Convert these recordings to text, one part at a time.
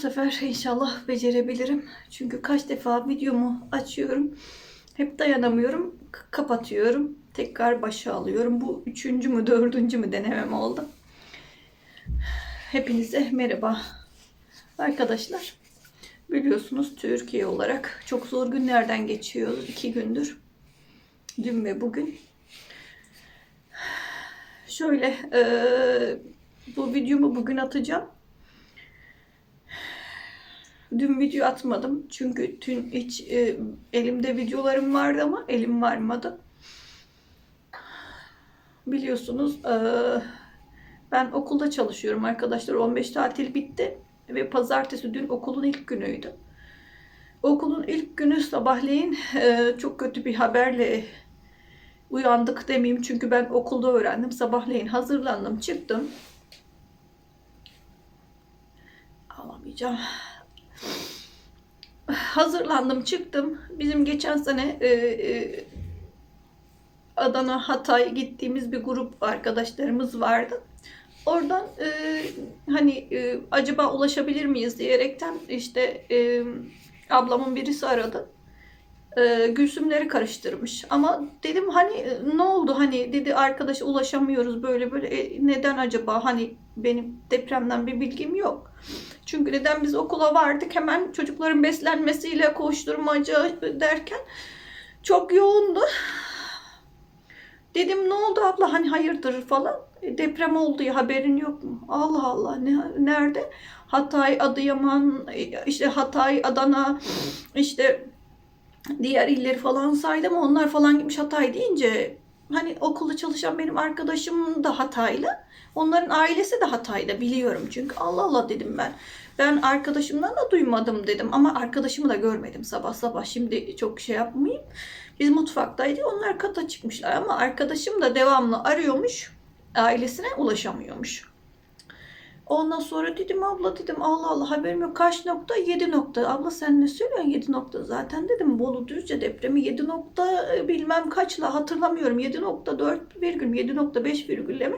sefer inşallah becerebilirim. Çünkü kaç defa videomu açıyorum. Hep dayanamıyorum. Kapatıyorum. Tekrar başa alıyorum. Bu üçüncü mü dördüncü mü denemem oldu. Hepinize merhaba. Arkadaşlar biliyorsunuz Türkiye olarak çok zor günlerden geçiyoruz. iki gündür. Dün ve bugün. Şöyle eee, bu videomu bugün atacağım. Dün video atmadım çünkü dün hiç e, elimde videolarım vardı ama elim varmadı. Biliyorsunuz e, ben okulda çalışıyorum arkadaşlar. 15 tatil bitti ve pazartesi dün okulun ilk günüydü. Okulun ilk günü sabahleyin e, çok kötü bir haberle uyandık demeyeyim çünkü ben okulda öğrendim. Sabahleyin hazırlandım, çıktım. Ağlamayacağım. Hazırlandım, çıktım. Bizim geçen sene e, e, Adana, Hatay gittiğimiz bir grup arkadaşlarımız vardı. Oradan e, hani e, acaba ulaşabilir miyiz diyerekten işte e, ablamın birisi aradı. E, Gülsümleri karıştırmış. Ama dedim hani e, ne oldu hani dedi arkadaşa ulaşamıyoruz böyle böyle E, neden acaba hani benim depremden bir bilgim yok. Çünkü neden biz okula vardık hemen çocukların beslenmesiyle koşturmaca derken çok yoğundu. Dedim ne oldu abla hani hayırdır falan. E, Deprem oldu ya haberin yok mu? Allah Allah ne, nerede? Hatay, Adıyaman, e, işte Hatay, Adana, işte diğer illeri falan saydım. Onlar falan gitmiş Hatay deyince hani okulda çalışan benim arkadaşım da Hataylı. Onların ailesi de Hatay'da biliyorum çünkü. Allah Allah dedim ben. Ben arkadaşımdan da duymadım dedim ama arkadaşımı da görmedim sabah sabah. Şimdi çok şey yapmayayım. Biz mutfaktaydık. Onlar kata çıkmışlar ama arkadaşım da devamlı arıyormuş. Ailesine ulaşamıyormuş. Ondan sonra dedim abla dedim Allah Allah haberim yok. Kaç nokta? 7 nokta. Abla sen ne söylüyorsun? 7 nokta zaten dedim. Bolu Düzce depremi 7 nokta e, bilmem kaçla hatırlamıyorum. 7.4 virgül 7.5 virgülle mi?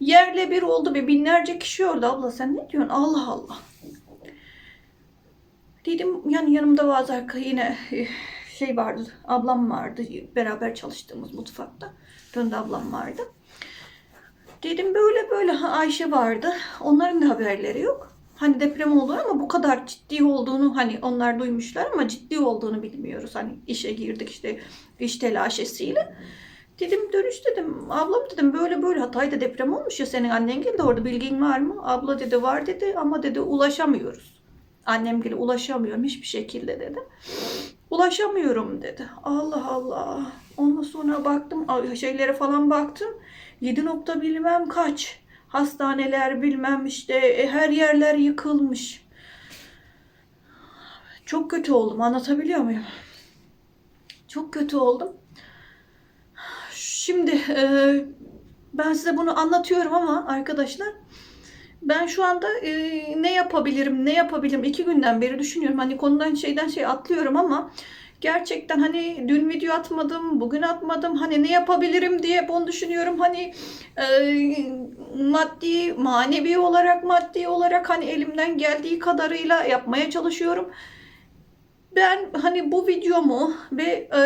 Yerle bir oldu ve binlerce kişi öldü abla sen ne diyorsun? Allah Allah. Dedim yani yanımda bazı arka yine e, şey vardı ablam vardı. Beraber çalıştığımız mutfakta. Döndü ablam vardı Dedim böyle böyle ha, Ayşe vardı. Onların da haberleri yok. Hani deprem olur ama bu kadar ciddi olduğunu hani onlar duymuşlar ama ciddi olduğunu bilmiyoruz. Hani işe girdik işte iş telaşesiyle. Dedim dönüş dedim ablam dedim böyle böyle Hatay'da deprem olmuş ya senin annen geldi orada bilgin var mı? Abla dedi var dedi ama dedi ulaşamıyoruz. Annem gibi ulaşamıyorum hiçbir şekilde dedi. Ulaşamıyorum dedi. Allah Allah. Ondan sonra baktım şeylere falan baktım. 7 nokta bilmem kaç. Hastaneler bilmem işte e, her yerler yıkılmış. Çok kötü oldum anlatabiliyor muyum? Çok kötü oldum. Şimdi e, ben size bunu anlatıyorum ama arkadaşlar ben şu anda e, ne yapabilirim ne yapabilirim iki günden beri düşünüyorum. Hani konudan şeyden şey atlıyorum ama gerçekten hani dün video atmadım, bugün atmadım. Hani ne yapabilirim diye hep onu düşünüyorum. Hani e, maddi, manevi olarak, maddi olarak hani elimden geldiği kadarıyla yapmaya çalışıyorum. Ben hani bu videomu ve e,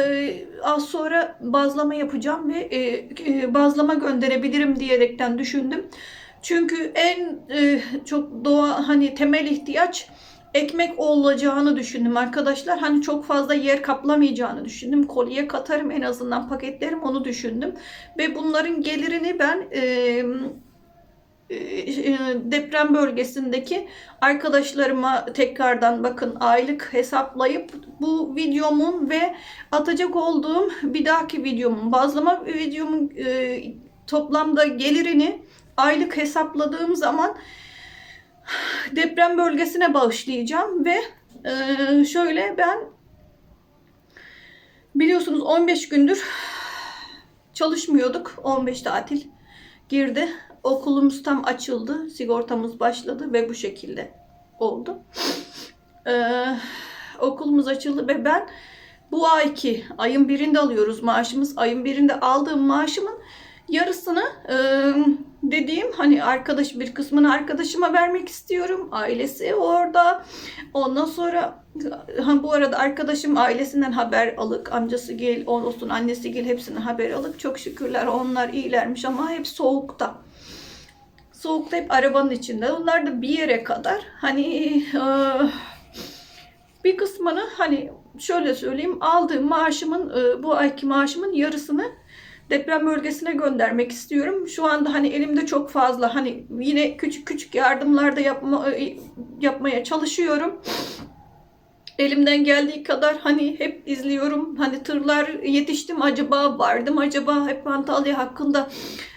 az sonra bazlama yapacağım ve e, e, bazlama gönderebilirim diyerekten düşündüm. Çünkü en e, çok doğa hani temel ihtiyaç ekmek olacağını düşündüm arkadaşlar. Hani çok fazla yer kaplamayacağını düşündüm. Kolye katarım en azından paketlerim onu düşündüm. Ve bunların gelirini ben e, e, deprem bölgesindeki arkadaşlarıma tekrardan bakın aylık hesaplayıp bu videomun ve atacak olduğum bir dahaki videomun bazlama videomun e, toplamda gelirini aylık hesapladığım zaman deprem bölgesine bağışlayacağım ve e, şöyle ben biliyorsunuz 15 gündür çalışmıyorduk. 15 tatil girdi. Okulumuz tam açıldı. Sigortamız başladı ve bu şekilde oldu. E, okulumuz açıldı ve ben bu ayki ayın birinde alıyoruz maaşımız. Ayın birinde aldığım maaşımın yarısını e, dediğim hani arkadaş bir kısmını arkadaşıma vermek istiyorum. Ailesi orada. Ondan sonra ha, bu arada arkadaşım ailesinden haber alık. Amcası gel, olsun annesi gel hepsinden haber alık. Çok şükürler onlar iyilermiş ama hep soğukta. Soğukta hep arabanın içinde. Onlar da bir yere kadar hani e, bir kısmını hani şöyle söyleyeyim aldığım maaşımın bu ayki maaşımın yarısını deprem bölgesine göndermek istiyorum. Şu anda hani elimde çok fazla hani yine küçük küçük yardımlar da yapma, e, yapmaya çalışıyorum. Elimden geldiği kadar hani hep izliyorum. Hani tırlar yetiştim acaba vardım acaba hep Antalya hakkında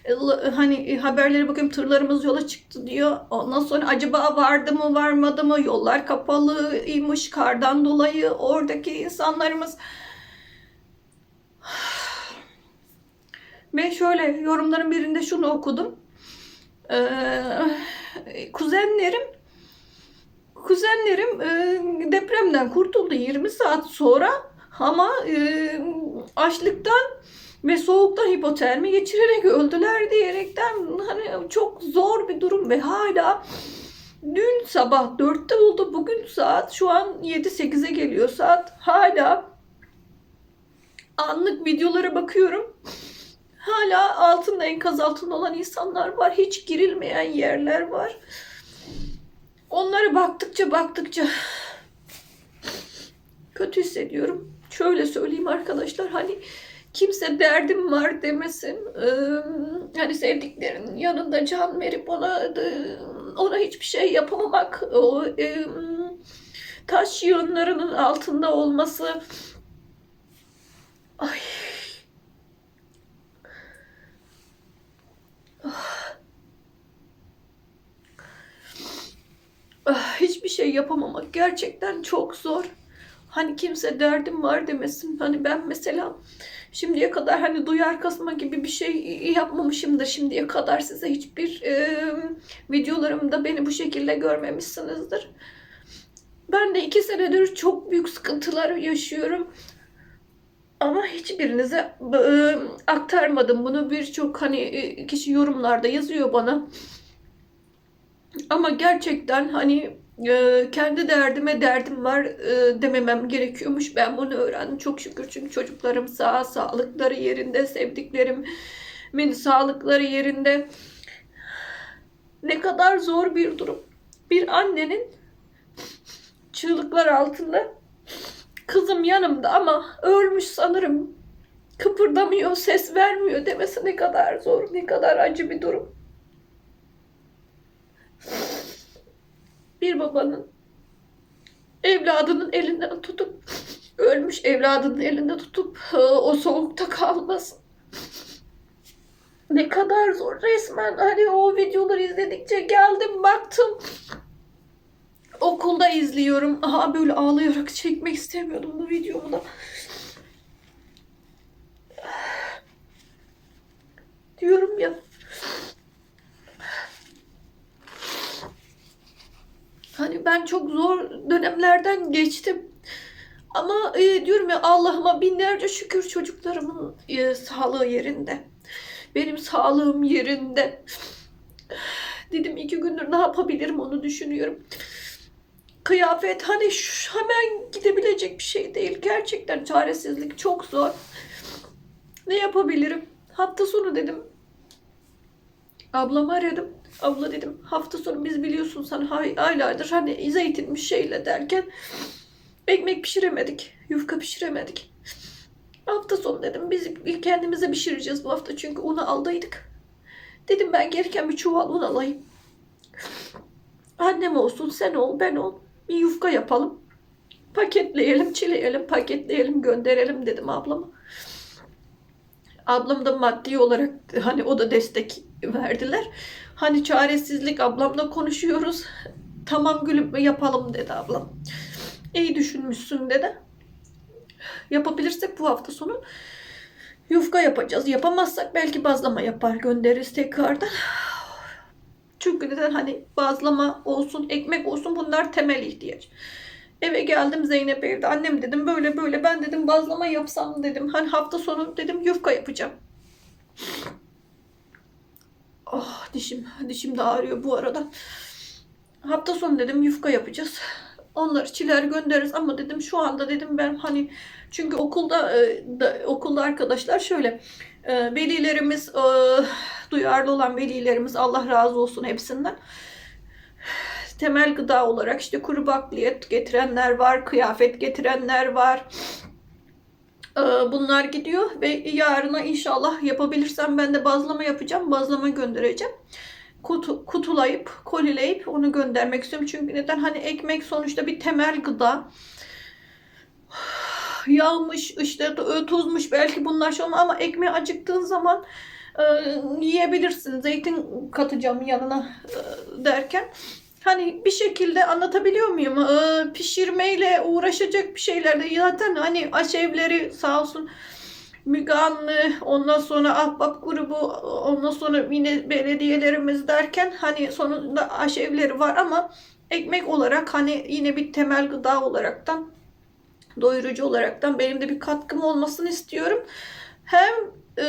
e, hani haberlere bakıyorum tırlarımız yola çıktı diyor. Ondan sonra acaba vardı mı varmadı mı yollar kapalıymış kardan dolayı oradaki insanlarımız ve şöyle yorumların birinde şunu okudum. Ee, kuzenlerim kuzenlerim e, depremden kurtuldu 20 saat sonra ama e, açlıktan ve soğuktan hipotermi geçirerek öldüler diyerekten hani çok zor bir durum ve hala dün sabah 4'te oldu bugün saat şu an 7-8'e geliyor saat hala anlık videolara bakıyorum hala altında enkaz altında olan insanlar var hiç girilmeyen yerler var onlara baktıkça baktıkça kötü hissediyorum şöyle söyleyeyim arkadaşlar hani kimse derdim var demesin. Ee, hani sevdiklerinin yanında can verip ona e, ona hiçbir şey yapamamak, o e, taş yığınlarının altında olması. Ay. Şey yapamamak gerçekten çok zor. Hani kimse derdim var demesin. Hani ben mesela şimdiye kadar hani duyar kasma gibi bir şey yapmamışımdır şimdiye kadar size hiçbir e, videolarımda beni bu şekilde görmemişsinizdir. Ben de iki senedir çok büyük sıkıntılar yaşıyorum. Ama hiçbirinize e, aktarmadım bunu. Birçok hani e, kişi yorumlarda yazıyor bana. Ama gerçekten hani e, kendi derdime derdim var e, dememem gerekiyormuş. Ben bunu öğrendim çok şükür çünkü çocuklarım sağ, sağlıkları yerinde, sevdiklerimin sağlıkları yerinde. Ne kadar zor bir durum. Bir annenin çığlıklar altında kızım yanımda ama ölmüş sanırım. Kıpırdamıyor, ses vermiyor demesi ne kadar zor, ne kadar acı bir durum. Bir babanın evladının elinden tutup ölmüş evladının elinde tutup o soğukta kalmasın. Ne kadar zor resmen hani o videoları izledikçe geldim baktım okulda izliyorum. Aha böyle ağlayarak çekmek istemiyordum bu videomu da. Diyorum ya Hani ben çok zor dönemlerden geçtim. Ama e, diyorum ya Allah'ıma binlerce şükür çocuklarımın e, sağlığı yerinde. Benim sağlığım yerinde. Dedim iki gündür ne yapabilirim onu düşünüyorum. Kıyafet hani şu, hemen gidebilecek bir şey değil. Gerçekten çaresizlik çok zor. Ne yapabilirim? Hafta sonu dedim. Ablamı aradım. Abla dedim hafta sonu biz biliyorsun sen aylardır hani zeytinmiş şeyle derken ekmek pişiremedik. Yufka pişiremedik. Hafta sonu dedim biz kendimize pişireceğiz bu hafta çünkü unu aldıydık. Dedim ben gelirken bir çuval un alayım. Annem olsun sen ol ben ol. Bir yufka yapalım. Paketleyelim, çileyelim, paketleyelim, gönderelim dedim ablama. Ablam da maddi olarak hani o da destek verdiler. Hani çaresizlik ablamla konuşuyoruz. Tamam gülüm yapalım dedi ablam. İyi düşünmüşsün dedi. Yapabilirsek bu hafta sonu yufka yapacağız. Yapamazsak belki bazlama yapar göndeririz tekrardan. Çünkü neden hani bazlama olsun, ekmek olsun bunlar temel ihtiyaç. Eve geldim Zeynep evde. Annem dedim böyle böyle ben dedim bazlama yapsam dedim. Hani hafta sonu dedim yufka yapacağım. Oh dişim, dişim de ağrıyor bu arada. Hafta sonu dedim yufka yapacağız. Onları çiler göndeririz ama dedim şu anda dedim ben hani çünkü okulda, e, da, okulda arkadaşlar şöyle e, velilerimiz e, duyarlı olan velilerimiz Allah razı olsun hepsinden temel gıda olarak işte kuru bakliyat getirenler var, kıyafet getirenler var. Ee, Bunlar gidiyor ve yarına inşallah yapabilirsem ben de bazlama yapacağım. Bazlama göndereceğim. Kutu, kutulayıp, kolileyip onu göndermek istiyorum. Çünkü neden? Hani ekmek sonuçta bir temel gıda. Yağmış, işte tuzmuş belki bunlar şey olmaz ama ekmeği acıktığın zaman e, yiyebilirsin. Zeytin katacağım yanına e, derken. Hani bir şekilde anlatabiliyor muyum? Ee, pişirmeyle uğraşacak bir şeyler de zaten hani aşevleri sağ olsun Müge ondan sonra Ahbap grubu, ondan sonra yine belediyelerimiz derken hani sonunda aşevleri var ama ekmek olarak hani yine bir temel gıda olaraktan doyurucu olaraktan benim de bir katkım olmasını istiyorum. Hem e,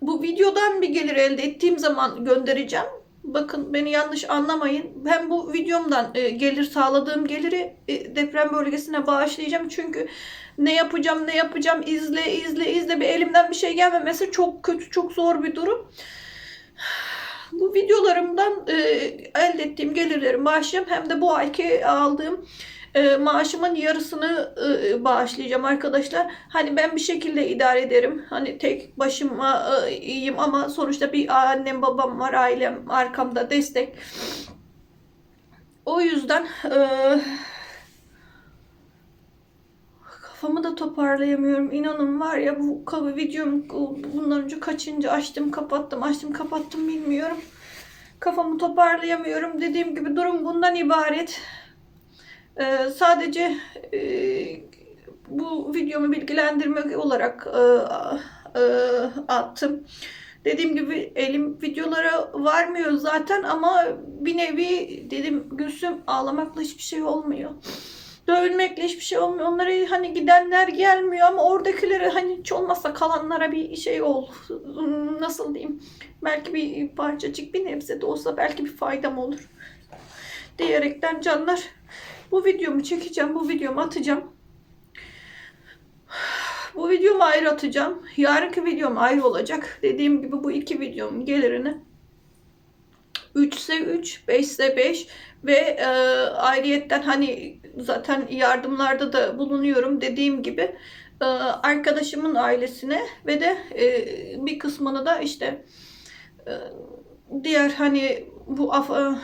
bu videodan bir gelir elde ettiğim zaman göndereceğim. Bakın beni yanlış anlamayın. Ben bu videomdan e, gelir sağladığım geliri e, deprem bölgesine bağışlayacağım. Çünkü ne yapacağım ne yapacağım izle izle izle bir elimden bir şey gelmemesi çok kötü çok zor bir durum. Bu videolarımdan e, elde ettiğim gelirleri bağışlayacağım. Hem de bu ayki aldığım e, maaşımın yarısını e, bağışlayacağım arkadaşlar. Hani ben bir şekilde idare ederim. Hani tek başıma e, iyiyim ama sonuçta bir annem babam var, ailem arkamda destek. O yüzden e, kafamı da toparlayamıyorum. İnanın var ya bu videom bundan önce kaçıncı açtım kapattım açtım kapattım bilmiyorum. Kafamı toparlayamıyorum. Dediğim gibi durum bundan ibaret. Ee, sadece e, bu videomu bilgilendirmek olarak e, e, attım. Dediğim gibi elim videolara varmıyor zaten ama bir nevi dedim Gülsüm ağlamakla hiçbir şey olmuyor. Dövülmekle hiçbir şey olmuyor. Onlara hani gidenler gelmiyor ama oradakilere hani hiç olmazsa kalanlara bir şey ol. Nasıl diyeyim? Belki bir parçacık bir nebze de olsa belki bir faydam olur. Diyerekten canlar bu videomu çekeceğim. Bu videomu atacağım. Bu videomu ayrı atacağım. Yarınki videom ayrı olacak. Dediğim gibi bu iki videomun gelirini 3 ise 3, 5 ise 5 ve e, ayrıyetten hani zaten yardımlarda da bulunuyorum dediğim gibi e, arkadaşımın ailesine ve de e, bir kısmını da işte e, diğer hani bu af, e,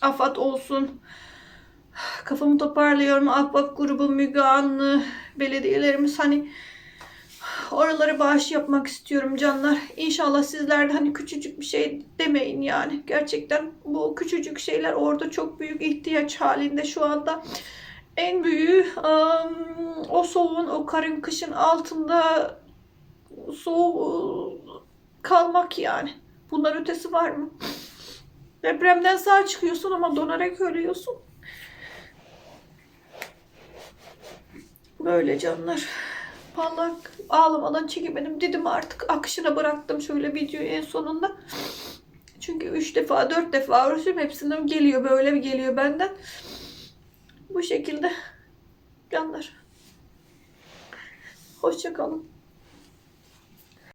AFAD olsun kafamı toparlıyorum. Ahbap grubu, Müge Anlı, belediyelerimiz hani oralara bağış yapmak istiyorum canlar. İnşallah sizler de hani küçücük bir şey demeyin yani. Gerçekten bu küçücük şeyler orada çok büyük ihtiyaç halinde şu anda. En büyüğü o soğuğun, o karın kışın altında soğuk kalmak yani. Bunlar ötesi var mı? Depremden sağ çıkıyorsun ama donarak ölüyorsun. Böyle canlar. Vallahi ağlamadan çekemedim. Dedim artık akışına bıraktım şöyle videoyu en sonunda. Çünkü üç defa dört defa uğraşıyorum. Hepsinden geliyor böyle bir geliyor benden. Bu şekilde canlar. Hoşçakalın.